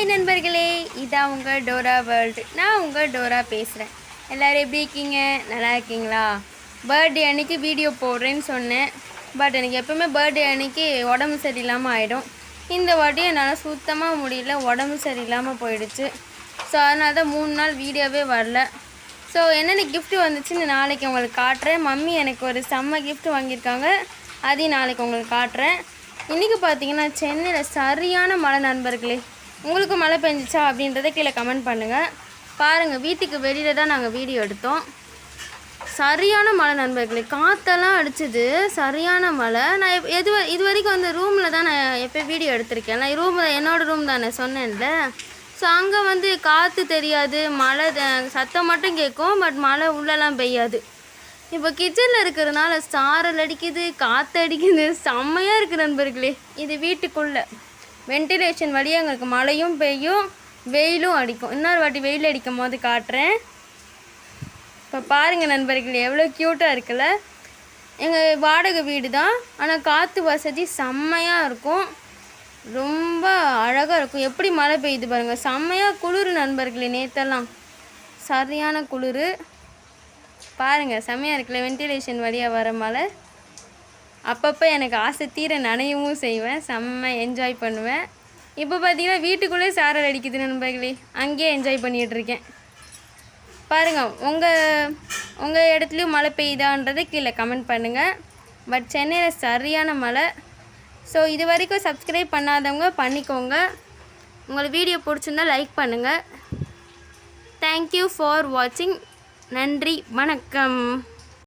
Hi நண்பர்களே. இதான் உங்கள் டோரா வேர்ல்டு நான் உங்கள் டோரா பேசுகிறேன் எல்லோரும் எப்படி இருக்கீங்க? நல்லா இருக்கீங்களா? பர்த்டே அன்னைக்கு வீடியோ போடுறேன்னு சொன்னேன். பட் எனக்கு எப்போவுமே பர்த்டே அன்னைக்கு உடம்பு சரியில்லாமல் ஆகிடும் இந்த வாட்டி என்னால் சுத்தமாக முடியல. உடம்பு சரியில்லாமல் போயிடுச்சு. ஸோ அதனால தான் மூணு நாள் வீடியோவே வரல. ஸோ என்னென்ன கிஃப்ட் வந்துச்சுன்னு நாளைக்கு உங்களுக்கு காட்டுறேன். மம்மி எனக்கு ஒரு செம்ம கிஃப்ட் வாங்கியிருக்காங்க. அதையும் நாளைக்கு உங்களுக்கு காட்டுறேன். இன்றைக்கி பார்த்தீங்கன்னா சென்னையில் சரியான மழை நண்பர்களே. உங்களுக்கு மழை பெஞ்சிச்சா அப்படின்றத கீழே கமெண்ட் பண்ணுங்கள் பாருங்கள் வீட்டுக்கு வெளியில் தான் நாங்கள் வீடியோ எடுத்தோம். சரியான மழை நண்பர்களே காற்றெல்லாம் அடிச்சுது. சரியான மழை. நான் எப்- எது இது வரைக்கும் அந்த ரூமில் தான் நான் எப்போ வீடியோ எடுத்திருக்கேன். நான் ரூம் என்னோடய ரூம் தானே சொன்னேன்ல. ஸோ அங்கே வந்து காற்று தெரியாது மழை சத்தம் மட்டும் கேட்கும் பட் மழை உள்ளெல்லாம் பெய்யாது. இப்போ கிச்சனில் இருக்கிறதுனால சாரல் அடிக்குது காற்று அடிக்குது. செம்மையாக இருக்குது நண்பர்களே இது வீட்டுக்குள்ளே. வென்டிலேஷன் வழியாக எங்களுக்கு மழையும் பெய்யும் வெயிலும் அடிக்கும். இன்னொரு வாட்டி வெயில் அடிக்கும் போது காட்டுறேன். இப்போ பாருங்கள் நண்பர்களே எவ்வளோ க்யூட்டாக இருக்குல்ல? எங்கள் வாடகை வீடு தான் ஆனால் காற்று வசதி செம்மையாக இருக்கும். ரொம்ப அழகாக இருக்கும். எப்படி மழை பெய்யுது பாருங்கள் செம்மையாக குளிர் நண்பர்களே நேற்றெல்லாம் சரியான குளிர். பாருங்கள் செம்மையாக இருக்குல்ல வென்டிலேஷன் வழியாக வர மழை. அப்பப்போ எனக்கு ஆசை தீர நனையவும் செய்வேன் செம்ம என்ஜாய் பண்ணுவேன். இப்போ பார்த்தீங்கன்னா வீட்டுக்குள்ளே சாரல் அடிக்குது நண்பர்களே அங்கேயே என்ஜாய் பண்ணிகிட்ருக்கேன் பாருங்கள் உங்கள் உங்கள் இடத்துலையும் மழை பெய்யுதான்றதை கீழே கமெண்ட் பண்ணுங்கள் பட் சென்னையில் சரியான மழை. ஸோ இது வரைக்கும் சப்ஸ்கிரைப் பண்ணாதவங்க பண்ணிக்கோங்க. உங்களுக்கு வீடியோ பிடிச்சிருந்தா லைக் பண்ணுங்கள் தேங்க்யூ ஃபார் வாட்சிங் நன்றி வணக்கம்.